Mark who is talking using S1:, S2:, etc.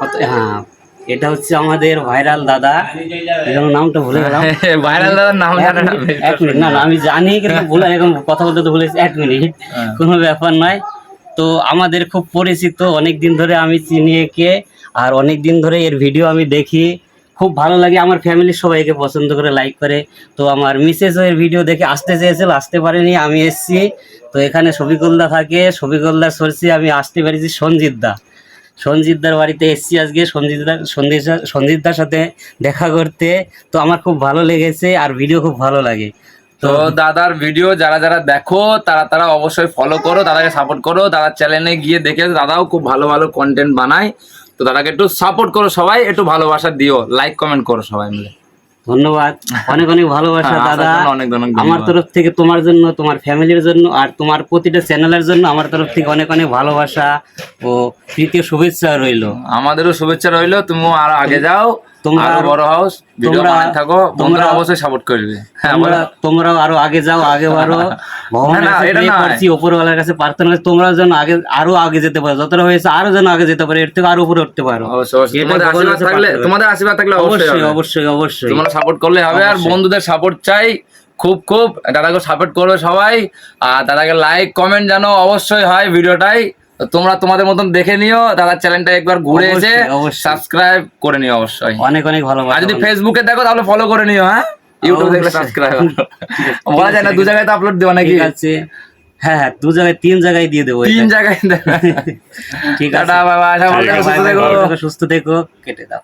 S1: হ্যাঁ এটা হচ্ছে আমাদের ভাইরাল দাদা। এরকম নামটা ভুলে গেলাম।
S2: ভাইরাল দাদার নাম
S1: এক
S2: জানে
S1: মিনিট, এক মিনিট। না আমি জানি কিন্তু ভুলে এখন কথা বলতে তো ভুলেছি। এক মিনিট।
S2: হ্যাঁ।
S1: কোনো ব্যাপার নয়। তো আমাদের খুব পরিচিত। অনেক দিন ধরে আমি চিনি একে। আর অনেক দিন ধরে এর ভিডিও আমি দেখি। খুব ভালো লাগে। আমার ফ্যামিলির সবাইকে পছন্দ করে লাইক করে। তো আমার মিসেসও এর ভিডিও দেখে আসতে চেয়েছিল আসতে পারেনি। আমি এসছি। তো এখানে শফিকুলদা থাকে। শফিকুলদার সরছি আমি আসতে পেরেছি সঞ্জিত দা। সঞ্জিতদার বাড়িতে এসছি আজকে। সঞ্জিতদার সঞ্জিত সঞ্জিতদার সাথে দেখা করতে। তো আমার খুব ভালো লেগেছে আর ভিডিও খুব ভালো লাগে।
S2: তো দাদার ভিডিও যারা যারা দেখো, তারা তারা অবশ্যই ফলো করো, দাদাকে সাপোর্ট করো। দাদার চ্যানেলে গিয়ে দেখে দাদাও খুব ভালো ভালো কন্টেন্ট বানায়। তো দাদাকে একটু সাপোর্ট করো সবাই, একটু ভালোবাসা দিও। লাইক কমেন্ট করো সবাই মিলে।
S1: ধন্যবাদ। অনেক অনেক ভালোবাসা
S2: হ্যাঁ,
S1: দাদা। আমার তরফ থেকে তোমার জন্য তোমার ফ্যামিলির জন্য আর তোমার প্রতিটা চ্যানেলের জন্য আমার তরফ থেকে অনেক অনেক ভালোবাসা ও তৃতীয় শুভেচ্ছা রইল।
S2: আমাদেরও শুভেচ্ছা রইল। তুমিও আরও আগে যাও।
S1: তোমরা
S2: বড় হাউস ভিডিও
S1: তোমরা-
S2: থাকো তোমরা
S1: তোমরা-
S2: অবশ্যই সাপোর্ট করবে। হ্যাঁ
S1: তোমরা তোমরাও আরও আগে যাও আগে ভগবানের
S2: না,
S1: কাছে উপরওয়ালার প্রার্থনা তোমরা যেন আগে আরও আগে যেতে পারো। যতটা হয়েছে আরও যেন আগে যেতে পারো এর থেকে আরও উপরে উঠতে পারো।
S2: তোমাদের আশীর্বাদ থাকলে অবশ্যই
S1: অবশ্যই অবশ্যই
S2: তোমরা সাপোর্ট করলে হবে আর বন্ধুদের সাপোর্ট চাই খুব খুব। দাদাকে সাপোর্ট করবে সবাই। আর দাদাকে লাইক কমেন্ট জানো অবশ্যই হয় ভিডিওটাই। তোমরা তোমাদের মতন দেখে নিও দাদার চ্যানেলটা একবার ঘুরে এসে। সাবস্ক্রাইব করে নিও অবশ্যই।
S1: অনেক অনেক ভালো
S2: আর যদি ফেসবুকে দেখো তাহলে ফলো করে নিও হ্যাঁ? ইউটিউবে দেখলে সাবস্ক্রাইব বলা যায় না দু জায়গায় তো আপলোড দেওয়া নাকি?
S1: আছে। হ্যাঁ হ্যাঁ দু জায়গায় তিন জায়গায় দিয়ে দেবো
S2: তিন জায়গায়
S1: ঠিক আছে। সুস্থ থেকো কেটে দাও।